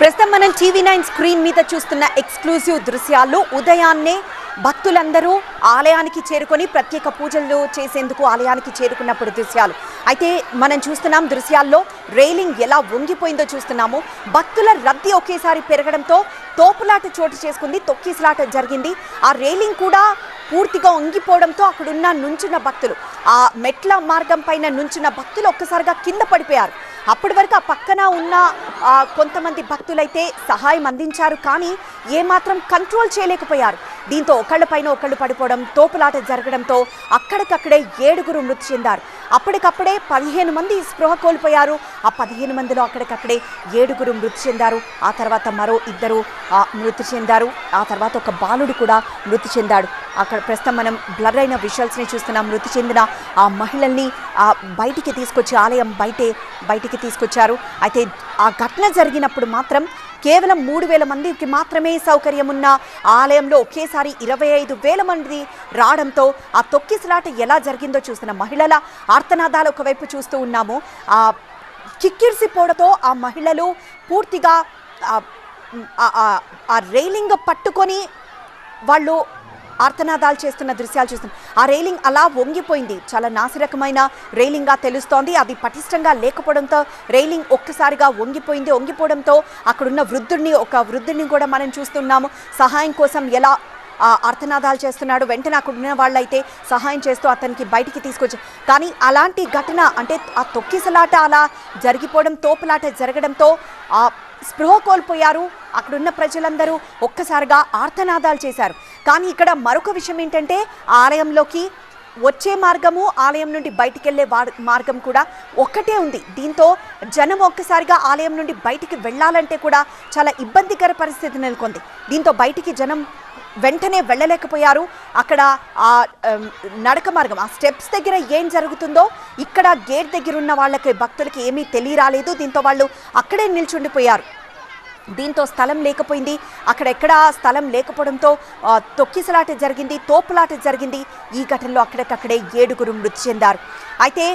ప్రస్తుతం మనం TV nine screen మీద చూస్తున్న ఎక్స్క్లూజివ్ దృశ్యాల్లో ఉదయాన్నే భక్తులందరూ ఆలయానికి చేరుకొని ప్రత్యేక పూజలు చేసేందుకు ఆలయానికి చేరుకున్నప్పుడు దృశ్యాలు. అయితే మనం చూస్తున్నాం దృశ్యాల్లో రైలింగ్ ఎలా వంగిపోయిందో చూస్తున్నాము. భక్తుల రద్దీ ఒకేసారి పెరగడంతో తోపులాట చోటు చేసుకుంది తొక్కిసలాట జరిగింది. ఆ రైలింగ్ కూడా పూర్తిగా వంగిపోవడంతో అక్కడున్న నుంచున్న భక్తులు ఆ మెట్ల మార్గం పైన నుంచున్న భక్తులు ఒక్కసారిగా కింద పడిపోయారు. అప్పటి వరకు ఆ పక్కన ఉన్న కొంతమంది భక్తులైతే సహాయం అందించారు కానీ ఏమాత్రం కంట్రోల్ చేయలేకపోయారు. దీంతో ఒకళ్ళపైన ఒకళ్ళు పడిపోవడం తోపులాట జరగడంతో అక్కడికక్కడే ఏడుగురు మృతి చెందారు. అప్పటికప్పుడే పదిహేను మంది స్పృహ కోల్పోయారు. ఆ పదిహేను మందిలో అక్కడికక్కడే ఏడుగురు మృతి చెందారు. ఆ తర్వాత మరో ఇద్దరు ఆ, మృతి చెందారు. ఆ తర్వాత ఒక బాలుడు కూడా మృతి చెందాడు. అక్కడ ప్రస్తుతం మనం బ్లర్ అయిన విజువల్స్ని చూస్తున్నాం. మృతి చెందిన ఆ మహిళల్ని ఆ బయటికి తీసుకొచ్చి ఆలయం బయటే బయటికి తీసుకొచ్చారు. అయితే ఆ ఘటన జరిగినప్పుడు మాత్రం కేవలం మూడు వేల మందికి మాత్రమే సౌకర్యం ఉన్న ఆలయంలో ఒకేసారి ఇరవై ఐదు వేల మంది రావడంతో ఆ తొక్కిసలాట ఎలా జరిగిందో చూసిన మహిళల ఆర్తనాదాలు ఒకవైపు చూస్తూ ఉన్నాము. ఆ కిక్కిరిసిపోవడంతో ఆ మహిళలు పూర్తిగా ఆ- ఆ రైలింగ్ పట్టుకొని వాళ్ళు ఆర్తనాదాలు చేస్తున్న దృశ్యాలు చూస్తున్నాం. ఆ రైలింగ్ అలా వంగిపోయింది. చాలా నాసిరకమైన రైలింగ్గా తెలుస్తోంది. అది పటిష్టంగా లేకపోవడంతో రైలింగ్ ఒక్కసారిగా వంగిపోయింది. వంగిపోవడంతో అక్కడున్న వృద్ధుడిని ఒక వృద్ధుడిని కూడా మనం చూస్తున్నాము. సహాయం కోసం ఎలా ఆ అర్థనాదాలు చేస్తున్నాడు. వెంటనే అక్కడ ఉన్న వాళ్ళైతే సహాయం చేస్తూ అతనికి బయటికి తీసుకొచ్చి కానీ అలాంటి ఘటన అంటే ఆ తొక్కిసలాట అలా జరిగిపోవడం తోపులాట జరగడంతో ఆ స్పృహ కోల్పోయారు. అక్కడున్న ప్రజలందరూ ఒక్కసారిగా ఆర్తనాదాలు చేశారు. కానీ ఇక్కడ మరొక విషయం ఏంటంటే ఆలయంలోకి వచ్చే మార్గము ఆలయం నుండి బయటికి వెళ్ళే మార్గం కూడా ఒక్కటే ఉంది. దీంతో జనం ఒక్కసారిగా ఆలయం నుండి బయటికి వెళ్ళాలంటే కూడా చాలా ఇబ్బందికర పరిస్థితి నెలకొంది. దీంతో బయటికి జనం వెంటనే వెళ్ళలేకపోయారు. అక్కడ ఆ నడక మార్గం ఆ స్టెప్స్ దగ్గర ఏం జరుగుతుందో ఇక్కడ గేట్ దగ్గర ఉన్న వాళ్ళకి భక్తులకి ఏమీ తెలియరాలేదు. దీంతో వాళ్ళు అక్కడే నిల్చుండిపోయారు. దీంతో స్థలం లేకపోయింది. అక్కడెక్కడా స్థలం లేకపోవడంతో తొక్కిసలాట జరిగింది తోపులాట జరిగింది. ఈ ఘటనలో అక్కడికక్కడే ఏడుగురు మృతి చెందారు. అయితే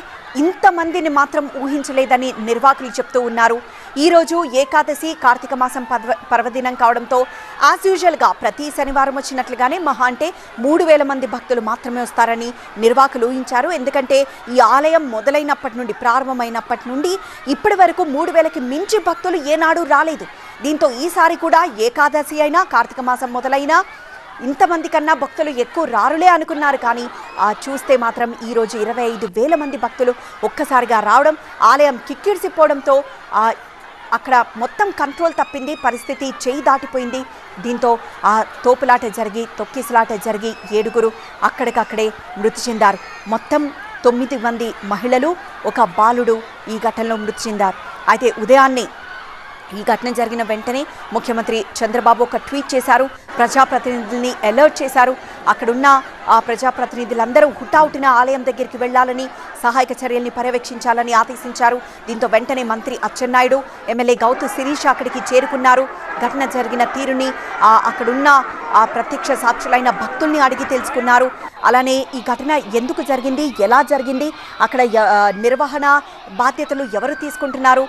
ఇంతమందిని మాత్రం ఊహించలేదని నిర్వాహకులు చెప్తూ ఉన్నారు. ఈరోజు ఏకాదశి కార్తీక మాసం పర్వ పర్వదినం కావడంతో యాజ్ యూజువల్గా ప్రతి శనివారం వచ్చినట్లుగానే మహా అంటే మూడు వేల మంది భక్తులు మాత్రమే వస్తారని నిర్వాహకులు ఊహించారు. ఎందుకంటే ఈ ఆలయం మొదలైనప్పటి నుండి ప్రారంభమైనప్పటి నుండి ఇప్పటి వరకు మూడు వేలకి మించి భక్తులు ఏనాడు రాలేదు. దీంతో ఈసారి కూడా ఏకాదశి అయినా కార్తీక మాసం మొదలైనా ఇంతమంది కన్నా భక్తులు ఎక్కువ రారులే అనుకున్నారు. కానీ ఆ చూస్తే మాత్రం ఈరోజు ఇరవై ఐదు వేల మంది భక్తులు ఒక్కసారిగా రావడం ఆలయం కిక్కిడిసిపోవడంతో ఆ అక్కడ మొత్తం కంట్రోల్ తప్పింది పరిస్థితి చేయి దాటిపోయింది. దీంతో ఆ తోపులాట జరిగి తొక్కిసలాట జరిగి ఏడుగురు అక్కడికక్కడే మృతి చెందారు. మొత్తం తొమ్మిది మంది మహిళలు ఒక బాలుడు ఈ ఘటనలో మృతి చెందారు. అయితే ఉదయాన్నే ఈ ఘటన జరిగిన వెంటనే ముఖ్యమంత్రి చంద్రబాబు ఒక ట్వీట్ చేశారు. ప్రజాప్రతినిధుల్ని అలర్ట్ చేశారు. అక్కడున్న ఆ ప్రజాప్రతినిధులందరూ హుటాహుటిన ఆలయం దగ్గరికి వెళ్ళాలని సహాయక చర్యల్ని పర్యవేక్షించాలని ఆదేశించారు. దీంతో వెంటనే మంత్రి అచ్చెన్నాయుడు ఎమ్మెల్యే గౌతు శిరీష్ అక్కడికి చేరుకున్నారు. ఘటన జరిగిన తీరుని ఆ అక్కడున్న ఆ ప్రత్యక్ష సాక్షులైన భక్తుల్ని అడిగి తెలుసుకున్నారు. అలానే ఈ ఘటన ఎందుకు జరిగింది ఎలా జరిగింది అక్కడ నిర్వహణ బాధ్యతలు ఎవరు తీసుకుంటున్నారు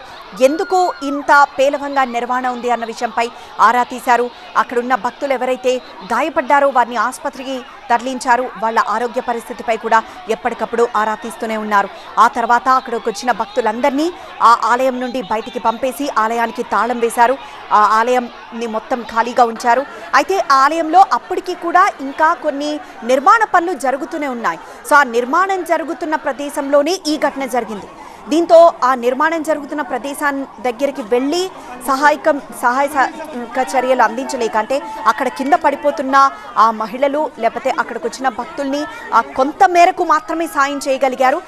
ఎందుకు ఇంత పేలవంగా నిర్వహణ ఉంది అన్న విషయంపై ఆరా తీశారు. అక్కడున్న భక్తుల ఎవరైతే గాయపడ్డారో వారిని ఆసుపత్రికి తరలించారు. వాళ్ళ ఆరోగ్య పరిస్థితిపై కూడా ఎప్పటికప్పుడు ఆరా తీస్తూనే ఉన్నారు. ఆ తర్వాత అక్కడికి వచ్చిన భక్తులందరినీ ఆ ఆలయం నుండి బయటికి పంపేసి ఆలయానికి తాళం వేశారు. ఆ ఆలయంని మొత్తం ఖాళీగా ఉంచారు. అయితే ఆలయంలో అప్పటికి కూడా ఇంకా కొన్ని నిర్మాణ పనులు జరుగుతూనే ఉన్నాయి. సో ఆ నిర్మాణం జరుగుతున్న ప్రదేశంలోనే ఈ ఘటన జరిగింది. దీంతో ఆ నిర్మాణం జరుగుతున్న ప్రదేశాన్ని దగ్గరికి వెళ్ళి సహాయకం సహాయ చర్యలు అందించలేక అంటే అక్కడ కింద పడిపోతున్న ఆ మహిళలు లేకపోతే అక్కడికి వచ్చిన భక్తుల్ని ఆ కొంత మేరకు మాత్రమే సాయం చేయగలిగారు.